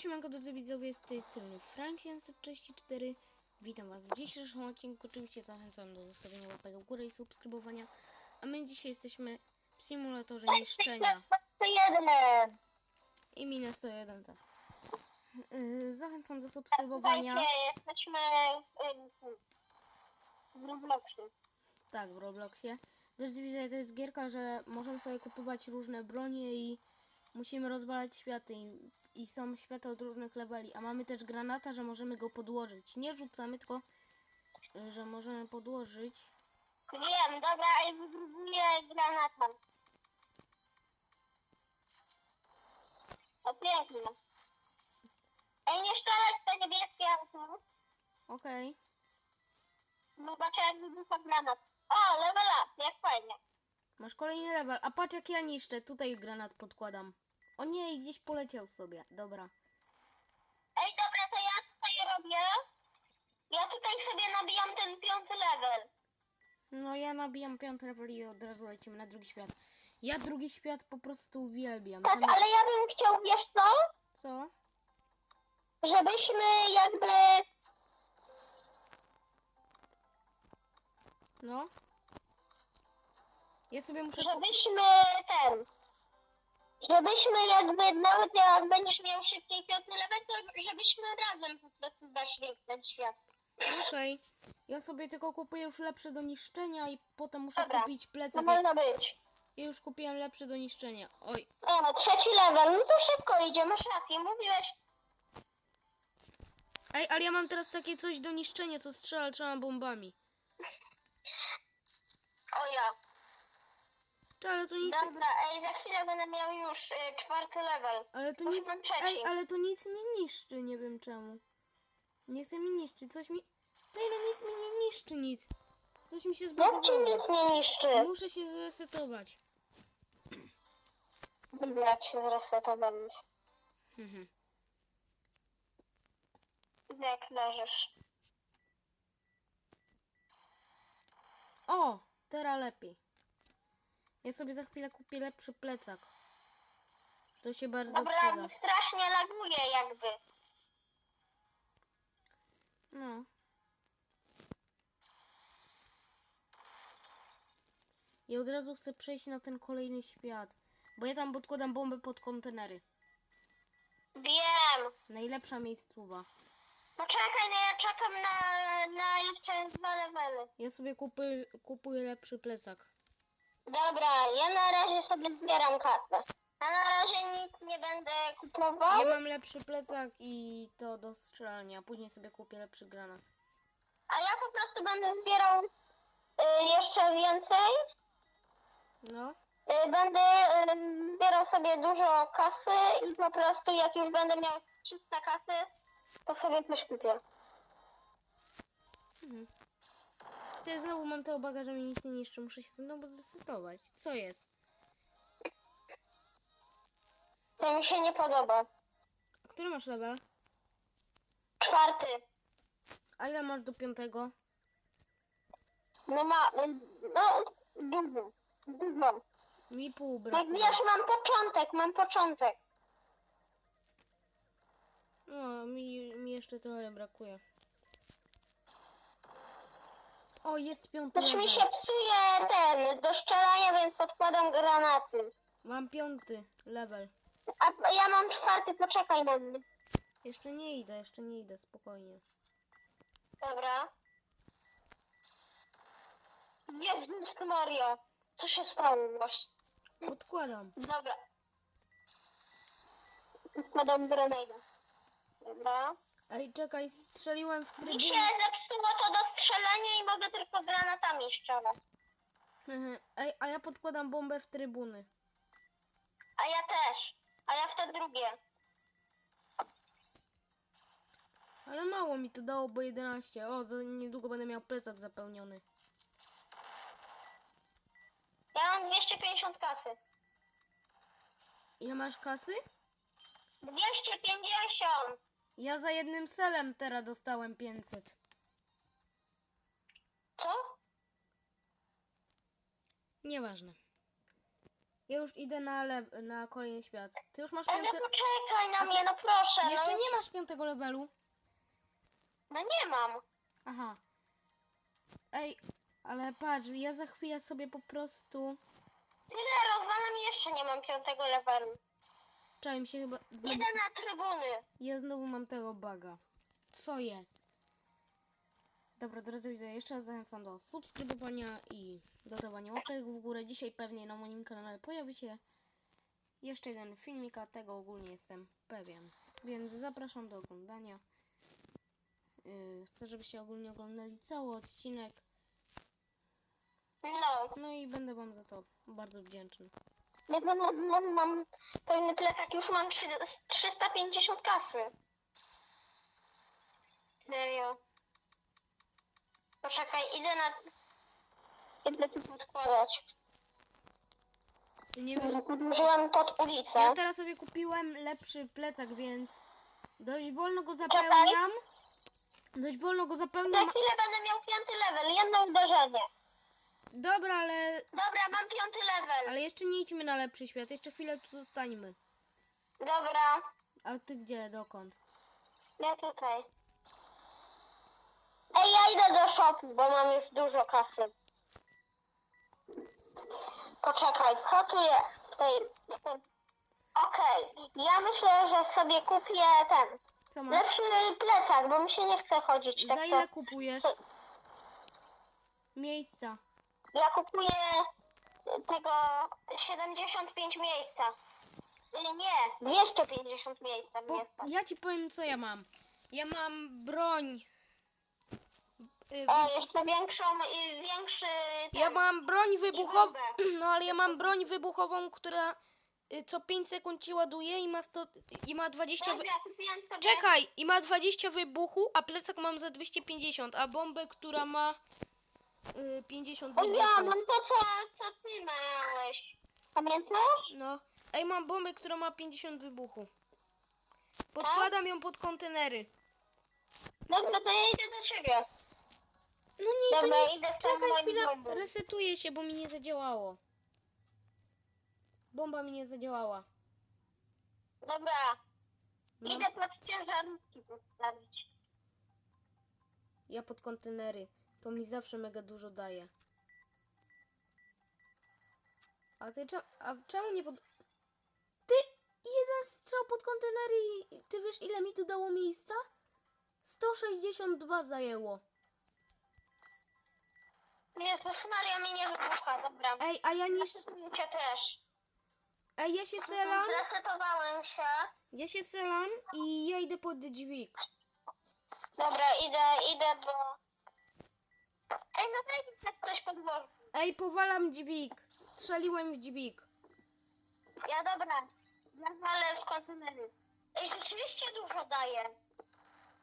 Siemanko drodzy widzowie, z tej strony Frank734. Witam was w dzisiejszym odcinku, oczywiście zachęcam do zostawienia łapek w górę i subskrybowania. A my dzisiaj jesteśmy w symulatorze niszczenia. I minę 101 tak. Yy, Zachęcam do subskrybowania. Jesteśmy w Robloxie. Tak, w Robloxie. Drodzy widzowie, to jest gierka, że możemy sobie kupować różne bronie i musimy rozwalać światy. I, i są światy od różnych leveli A mamy też granata, że możemy go podłożyć Nie rzucamy, tylko y, że możemy podłożyć Wiem, dobra, ej, wypróbuję granatą. O, pięknie. Ej, nie strzelać te niebieskie auto. Okej. Zobaczę, jak wybucha granat. O, level up, jak fajnie. Masz kolejny level. A patrz jak ja niszczę. Tutaj granat podkładam. O nie, gdzieś poleciał sobie. Dobra. Ej, dobra, to ja tutaj robię. Ja tutaj sobie nabijam ten piąty level. No ja nabijam piąty level i od razu lecimy na drugi świat. Ja drugi świat po prostu uwielbiam. Tak, Tam jest... ale ja bym chciał, wiesz co? Co? Żebyśmy jakby No? Ja sobie muszę... żebyśmy ten, żebyśmy jakby nawet jak będziesz miał szybciej piąty level, to żebyśmy razem po prostu weszli w ten świat. Okej. Ja sobie tylko kupuję już lepsze do niszczenia i potem muszę Dobra. kupić plecak. można być. Ja już kupiłem lepsze do niszczenia. Oj. O, trzeci level, no to szybko idzie, masz rację, mówiłeś. Ej, ale ja mam teraz takie coś do niszczenia, co strzela trzema bombami. O ja. To, ale to nic... Dobra, ej, za chwilę będę miał już y, czwarty level. Ale to Już nic. mam trzeci. Ej, ale to nic nie niszczy, nie wiem czemu. Nie chce mi niszczyć, coś mi. Tej no nic mi nie niszczy nic. Coś mi się Jak ci zbugowało. nie niszczy? Muszę się zresetować. Dobra, jak się zresetowałeś. Mhm. Jak leżysz. O! Teraz lepiej. Ja sobie za chwilę kupię lepszy plecak. To się bardzo Dobra, przyda. strasznie laguje jakby. No. I od razu chcę przejść na ten kolejny świat. Bo ja tam podkładam bombę pod kontenery. Wiem. Najlepsza miejscowa. Poczekaj, no ja czekam na, na levely. Ja sobie kupuję, kupuję lepszy plecak. Dobra, ja na razie sobie zbieram kasę. A na razie nic nie będę kupował. Ja mam lepszy plecak i to do strzelania. Później sobie kupię lepszy granat. A ja po prostu będę zbierał y, jeszcze więcej. No. Y, będę y, zbierał sobie dużo kasy i po prostu jak już będę miał 300 kasy, to sobie coś kupię. Mhm. Ty znowu mam to uwagę, że mi nic nie niszczy. Muszę się znowu zresetować. Co jest? To mi się nie podoba. Który masz level? Czwarty. A ile masz do piątego? No ma, no dużo, dużo. Mi pół Jak brakuje. wiesz, mam początek, mam początek. No, mi, mi jeszcze trochę brakuje. O, jest piąty Też mi się level. psuje ten, do strzelania, więc podkładam granaty. Mam piąty level. A ja mam czwarty, poczekaj na mnie. Jeszcze nie idę, jeszcze nie idę, spokojnie. Dobra. Jezus Maria. Co się stało właśnie? Podkładam. Dobra. Składam granatę. Dobra. Ej, czekaj, strzeliłem w Mi trybunę. się zepsuło to do strzelania i mogę tylko granatami strzelać. Mhm. Ej, a ja podkładam bombę w trybuny. A ja też. A ja w to drugie. Ale mało mi to dało, bo 11. O, za niedługo będę miał plecak zapełniony. Ja mam 250 kasy. Ile masz kasy? 250! Ja za jednym selem teraz dostałem 500. Co? Nieważne. Ja już idę na, le- na kolejny świat. Ty już masz Ale piąty... poczekaj na mnie, no proszę. Jeszcze no, nie masz piątego levelu? No nie mam. Aha. Ej, ale patrz, ja za chwilę sobie po prostu... Tyle rozwalam jeszcze nie mam piątego levelu. Czekaj, mi się chyba... Znowu... Idę na trybuny. Ja znowu mam tego baga. Co jest? Dobra, drodzy widzowie, jeszcze raz zachęcam do subskrybowania i dodawania łapek w górę. Dzisiaj pewnie na moim kanale pojawi się jeszcze jeden filmik, a tego ogólnie jestem pewien. Więc zapraszam do oglądania. Yy, chcę, żebyście ogólnie oglądali cały odcinek. No. No i będę wam za to bardzo wdzięczny. Nie wiem, mam, mam, mam pełny plecak, już mam trzy- 350 kasy. Serio. Poczekaj, idę na... Idę tu podkładać. Nie wiesz, Podłożyłam pod ulicę. ja teraz sobie kupiłem lepszy plecak, więc dość wolno go zapełniam. Dość wolno go Za zapełniam. chwilę będę miał piąty level, jedno uderzenie. Dobra, ale, Dobra, mam piąty level. ale jeszcze nie idźmy na lepszy świat. Jeszcze chwilę tu zostańmy. Dobra, A ty gdzie, dokąd? ja tutaj. Ej, ja idę do shopu, bo mam już dużo kasy. Poczekaj, co tu jest w tej... W. Okej, ja myślę, że sobie kupię ten... Co masz? Lepszy plecak, bo mi się nie chce chodzić tak Za to... ile kupujesz? Miejsca. Ja kupuję tego 75 miejsca. Y, Nie, 250 miejsca Bo miejsca. ja ci powiem, co ja mam. Ja mam broń. Y, O, jeszcze większą i większy... Ten, Ja mam broń wybuchową. No ale ja mam broń wybuchową, która y, co 5 sekund ci ładuje i ma 100, i ma 20 wy... Sobie... Czekaj, i ma 20 wybuchu, a plecak mam za 250, a bombę, która ma y, 50 O ja, mam to, co, co ty miałeś. Pamiętasz? No. Ej, mam bombę, która ma 50 wybuchu. Podkładam ją pod kontenery. Dobra, to ja idę do ciebie. No nie, to Dobra, nie. idę Czekaj chwilę, resetuję się, bo mi nie zadziałało. Bomba mi nie zadziałała. Dobra, No, idę pod ciężarówki postawić. ja pod kontenery. To mi zawsze mega dużo daje. A ty czemu, a czemu nie pod... Ty, jeden strzał pod kontenery i ty wiesz ile mi tu dało miejsca? 162 zajęło. Jezus Maria, mi nie wybucha, dobra. Ej, a ja niż... Cię też. Ej, ja się selam, Zresetowałem się. ja się selam i ja idę pod dźwig. Dobra, idę, idę, bo... Ej, no mi tak ktoś podłożył. Ej, powalam dźwig. Strzeliłem w dźwig. Ja dobra, ja walę w kontenery. Ej, rzeczywiście dużo daje.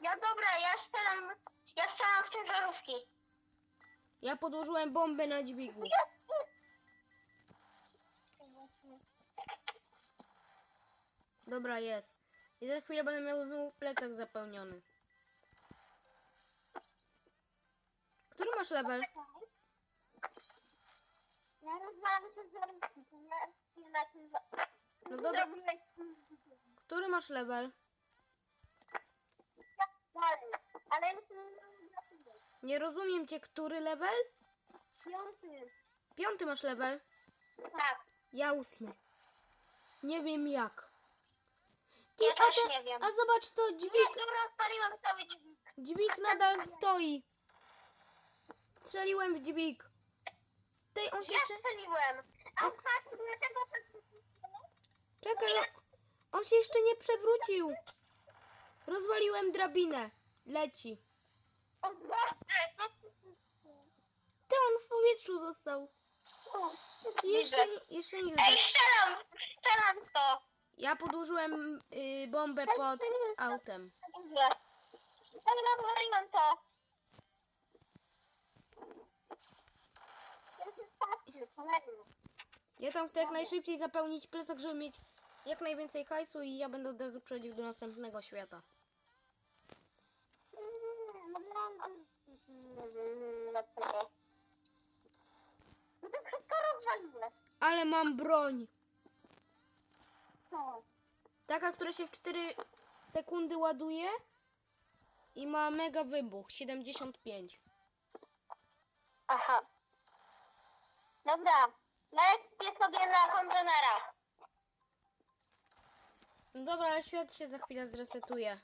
Ja dobra, ja strzelam, ja strzelam w ciężarówki. Ja podłożyłem bombę na dźwigu. Dobra, jest. I za chwilę będę miał znowu plecak zapełniony. Masz level? Ja No dobra. Który masz level? ale Nie rozumiem cię, który level? piąty. Piąty masz level? Tak, Ja ósmy. Nie wiem jak. Ty, Ja a, te, a zobacz to, nie, dźwig, tu rozpaliłam cały dźwig. dźwig nadal stoi. Strzeliłem w dźwig. Tej on się Ja jeszcze... strzeliłem. A. Czekaj, on- on się jeszcze nie przewrócił. Rozwaliłem drabinę. Leci. O Boże, no... Ty on w powietrzu został. Jeszcze, jeszcze nie Ej, strzelam, strzelam w to. Ja podłożyłem y, bombę pod autem. Dobrze. Ej, rozwaliłem to. Ja się kolejny. Ja tam chcę jak najszybciej zapełnić plecak, żeby mieć jak najwięcej hajsu i ja będę od razu przechodził do następnego świata. No to wszystko. Ale mam broń. Taka, która się w 4 sekundy ładuje i ma mega wybuch 75. Aha. Dobra, lecę sobie na kontenerach. No dobra, ale świat się za chwilę zresetuje.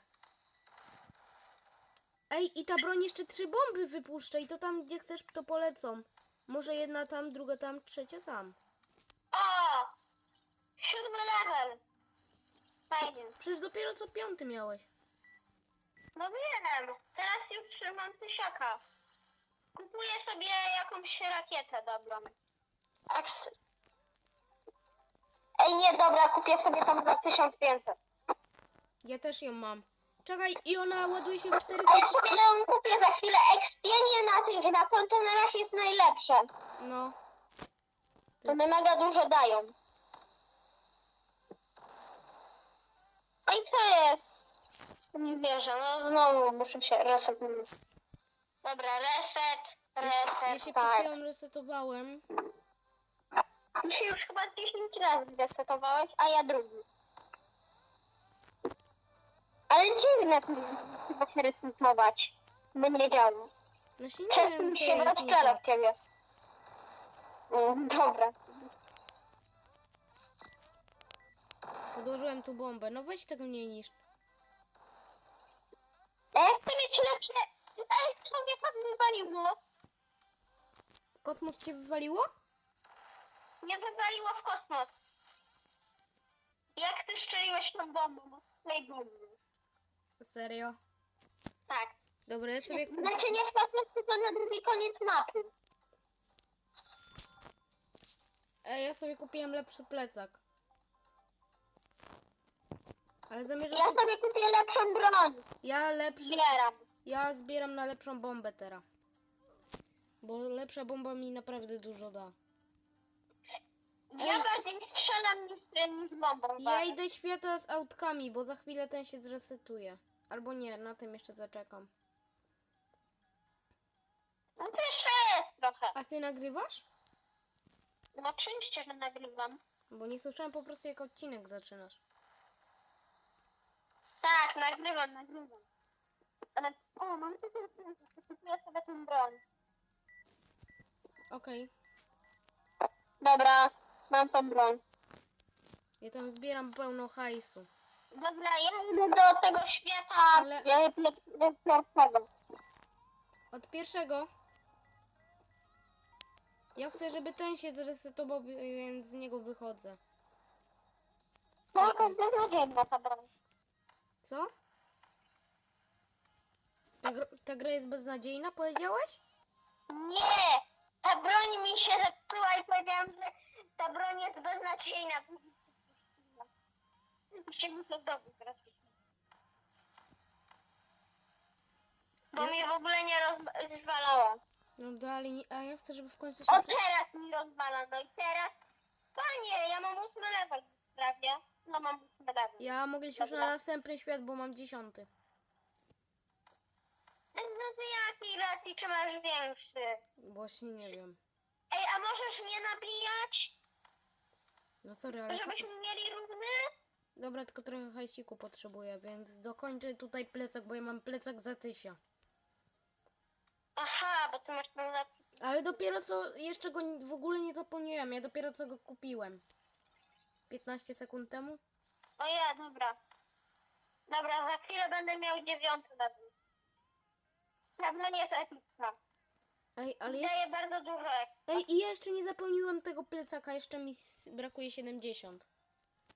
Ej, i ta broń jeszcze trzy bomby wypuszcza i to tam, gdzie chcesz, to polecą. Może jedna tam, druga tam, trzecia tam. O! Siódmy level. Fajnie. Przecież dopiero co piąty miałeś. No wiem, teraz już trzymam tysiaka. Kupuję sobie jakąś rakietę dobrą. Ej, nie, dobra, kupię sobie tam za 1500. Ja też ją mam. Czekaj, i ona ładuje się w 4 A ja sobie ją kupię za chwilę. Ekspienie na tych, na kontenerach jest najlepsze. No. To one mega dużo dają. A i co jest? Nie wierzę, no znowu muszę się resetować. Dobra, reset, Ja reset, się przed tak. chwilą resetowałem. Ty się już chyba 10 razy resetowałeś, a ja drugi. Ale dziwne to jest, chyba się resetować. By nie działo. No się nie Przez wiem, co się jest nie rozstrzela tak. w ciebie. Mm, Dobra. Podłożyłem tu bombę. No weź tego nie niszcz. A ja chcę mieć lepsze... Ej, co mnie tak wywaliło? Kosmos cię wywaliło? Nie wywaliło w kosmos. Jak ty strzeliłeś tą bombą? Z tej bomby. Serio? Tak. Dobra, ja sobie... kup- Znaczy nie w kosmos, tylko na drugi koniec mapy. Ej, ja sobie kupiłem lepszy plecak. Ale zamierzam... Ja sobie- sobie kupię lepszą broń. Ja lepszy... Zbieram. Ja zbieram na lepszą bombę teraz. Bo lepsza bomba mi naprawdę dużo da. Ja Ej. bardziej strzelam niż, niż bombą. Ja idę świata z autkami, bo za chwilę ten się zresetuje. Albo nie, na tym jeszcze zaczekam. No to jeszcze jest trochę. A ty nagrywasz? No oczywiście, że nagrywam. Bo nie słyszałem po prostu jak odcinek zaczynasz. Tak, nagrywam, nagrywam. Ale... O, mam. Kupuję sobie tę broń. Okej. Dobra, mam tą broń. Ja tam zbieram pełno hajsu. Dobra, ja idę do tego świata. Ale- do pierwszego. Od pierwszego. Ja chcę, żeby ten się zresetował, więc z niego wychodzę. Tylko beznadziejna ta broń. Co? Ta, gr- ta gra jest beznadziejna, powiedziałeś? Nie! Ta broń mi się zepsuła i powiedziałam, że ta beznadziejna. Muszę mi to zdobyć teraz. Bo mi w ogóle nie roz- rozwalała. No dalej, nie, a ja chcę, żeby w końcu się... O teraz mi rozwala, no i teraz... Panie, ja mam ósmy level prawie. No mam ósmy level. Ja mogę iść już na Dobra. następny świat, bo mam dziesiąty. No ty jakiej racji, czy masz większy? Właśnie nie wiem. Ej, a możesz nie nabijać? No sorry, ale... Żebyśmy mieli równy? Dobra, tylko trochę hajsiku potrzebuję, więc dokończę tutaj plecak, bo ja mam plecak za tysia. Aha, bo ty masz ten lepszy. Ale dopiero co, jeszcze go ni- w ogóle nie zapomniałem, ja dopiero co go kupiłem. 15 sekund temu? O ja, dobra. Dobra, za chwilę będę miał dziewiąty level. Pewno nie jest epicka. Ej, ale jeszcze... Daje bardzo dużo ekstra. Ej, i jeszcze nie zapełniłem tego plecaka, jeszcze mi s- brakuje 70.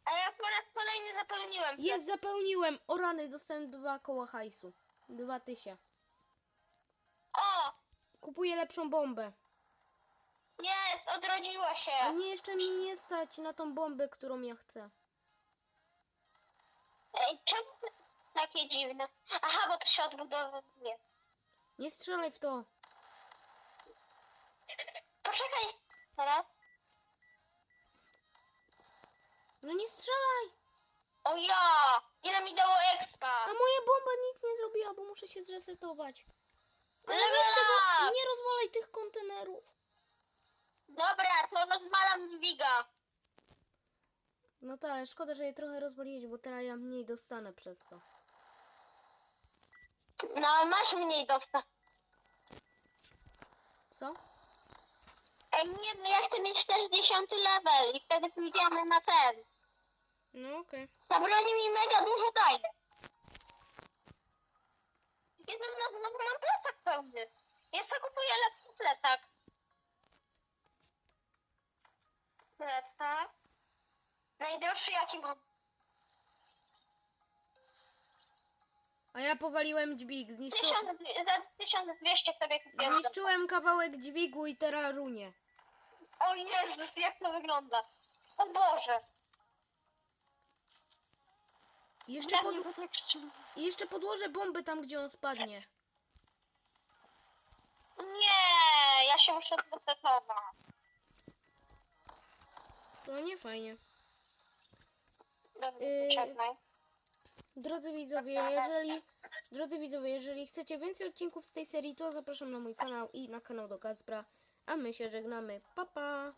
A ja po raz kolejny zapełniłem. Jest, zapełniłem! O rany, dostałem dwa koła hajsu. Dwa tysia. O! Kupuję lepszą bombę. Jest, odrodziło A się. nie, jeszcze mi nie stać na tą bombę, którą ja chcę. Ej, czemu to takie dziwne? Aha, bo to się odbudowuje. Nie strzelaj w to. Poczekaj. Teraz. No nie strzelaj! O ja! Ile mi dało? A moja bomba nic nie zrobiła, bo muszę się zresetować. Ale Level weź tego, up! nie rozwalaj tych kontenerów. Dobra, to rozwalam dźwiga. No to ale szkoda, że je trochę rozwaliłeś, bo teraz ja mniej dostanę przez to. No, masz mniej dostać. Co? Ej, nie, no ja chcę mieć 40 level i wtedy pójdziemy na ten. No okej. Broń mi mega dużo daje. Jeden no, znowu mam plecak pełny. Ja sobie kupuję lepszy plecak. Plecak. Najdroższy jaki mam. A ja powaliłem dźwig, zniszczył... 1000, za 1200 sobie kupiłem. zniszczyłem kawałek dźwigu i teraz runie. O Jezus, jak to wygląda. O Boże. I jeszcze, pod... I jeszcze podłożę bombę tam, gdzie on spadnie. Nie, ja się muszę zresetować. To nie fajnie. Yy, czekaj. Drodzy widzowie, jeżeli drodzy widzowie, jeżeli chcecie więcej odcinków z tej serii, to zapraszam na mój kanał i na kanał do Kacpra. A my się żegnamy. Pa pa!